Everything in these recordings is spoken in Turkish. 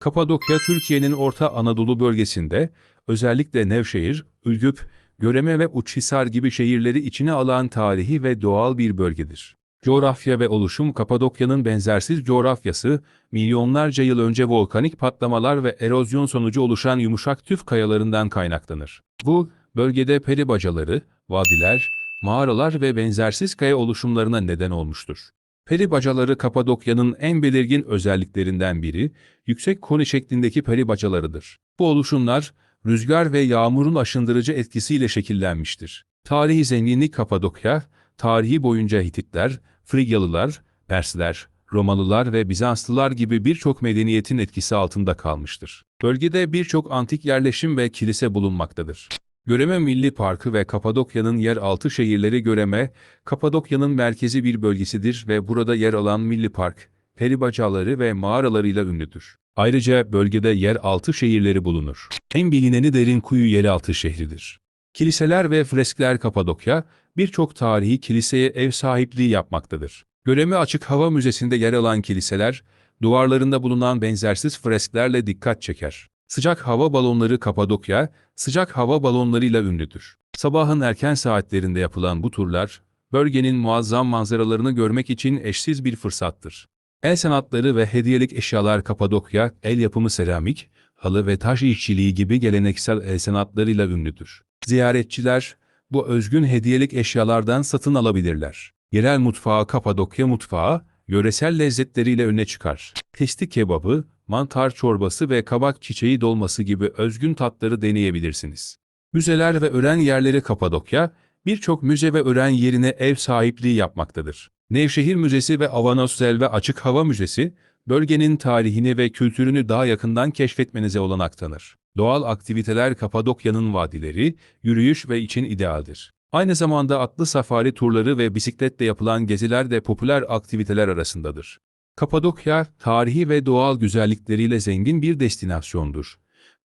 Kapadokya, Türkiye'nin Orta Anadolu bölgesinde, özellikle Nevşehir, Ürgüp, Göreme ve Uçhisar gibi şehirleri içine alan tarihi ve doğal bir bölgedir. Coğrafya ve oluşum Kapadokya'nın benzersiz coğrafyası, milyonlarca yıl önce volkanik patlamalar ve erozyon sonucu oluşan yumuşak tüf kayalarından kaynaklanır. Bu, bölgede peri bacaları, vadiler, mağaralar ve benzersiz kaya oluşumlarına neden olmuştur. Peri bacaları Kapadokya'nın en belirgin özelliklerinden biri, yüksek koni şeklindeki peri bacalarıdır. Bu oluşumlar, rüzgar ve yağmurun aşındırıcı etkisiyle şekillenmiştir. Tarihi zenginlik Kapadokya, tarihi boyunca Hititler, Frigyalılar, Persler, Romalılar ve Bizanslılar gibi birçok medeniyetin etkisi altında kalmıştır. Bölgede birçok antik yerleşim ve kilise bulunmaktadır. Göreme Milli Parkı ve Kapadokya'nın yeraltı şehirleri Göreme, Kapadokya'nın merkezi bir bölgesidir ve burada yer alan Milli Park, peribacaları ve mağaralarıyla ünlüdür. Ayrıca bölgede yeraltı şehirleri bulunur. En bilineni Derinkuyu yeraltı şehridir. Kiliseler ve freskler Kapadokya, birçok tarihi kiliseye ev sahipliği yapmaktadır. Göreme Açık Hava Müzesi'nde yer alan kiliseler, duvarlarında bulunan benzersiz fresklerle dikkat çeker. Sıcak hava balonları Kapadokya, sıcak hava balonlarıyla ünlüdür. Sabahın erken saatlerinde yapılan bu turlar, bölgenin muazzam manzaralarını görmek için eşsiz bir fırsattır. El sanatları ve hediyelik eşyalar Kapadokya, el yapımı seramik, halı ve taş işçiliği gibi geleneksel el sanatlarıyla ünlüdür. Ziyaretçiler, bu özgün hediyelik eşyalardan satın alabilirler. Yerel mutfağı Kapadokya mutfağı, yöresel lezzetleriyle öne çıkar. Testi kebabı, mantar çorbası ve kabak çiçeği dolması gibi özgün tatları deneyebilirsiniz. Müzeler ve öğren yerleri Kapadokya, birçok müze ve öğren yerine ev sahipliği yapmaktadır. Nevşehir Müzesi ve Avanos Selve Açık Hava Müzesi, bölgenin tarihini ve kültürünü daha yakından keşfetmenize olanak tanır. Doğal aktiviteler Kapadokya'nın vadileri, yürüyüş ve için idealdir. Aynı zamanda atlı safari turları ve bisikletle yapılan geziler de popüler aktiviteler arasındadır. Kapadokya, tarihi ve doğal güzellikleriyle zengin bir destinasyondur.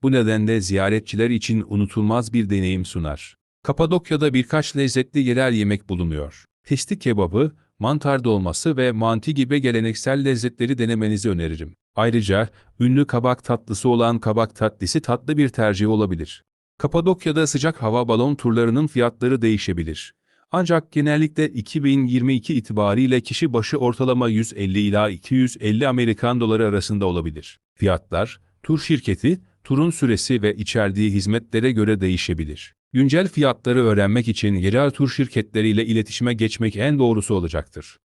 Bu nedenle ziyaretçiler için unutulmaz bir deneyim sunar. Kapadokya'da birkaç lezzetli yerel yemek bulunuyor. Testi kebabı, mantar dolması ve manti gibi geleneksel lezzetleri denemenizi öneririm. Ayrıca, ünlü kabak tatlısı olan kabak tatlısı tatlı bir tercih olabilir. Kapadokya'da sıcak hava balon turlarının fiyatları değişebilir. Ancak genellikle 2022 itibariyle kişi başı ortalama 150 ila 250 Amerikan doları arasında olabilir. Fiyatlar, tur şirketi, turun süresi ve içerdiği hizmetlere göre değişebilir. Güncel fiyatları öğrenmek için yerel tur şirketleriyle iletişime geçmek en doğrusu olacaktır.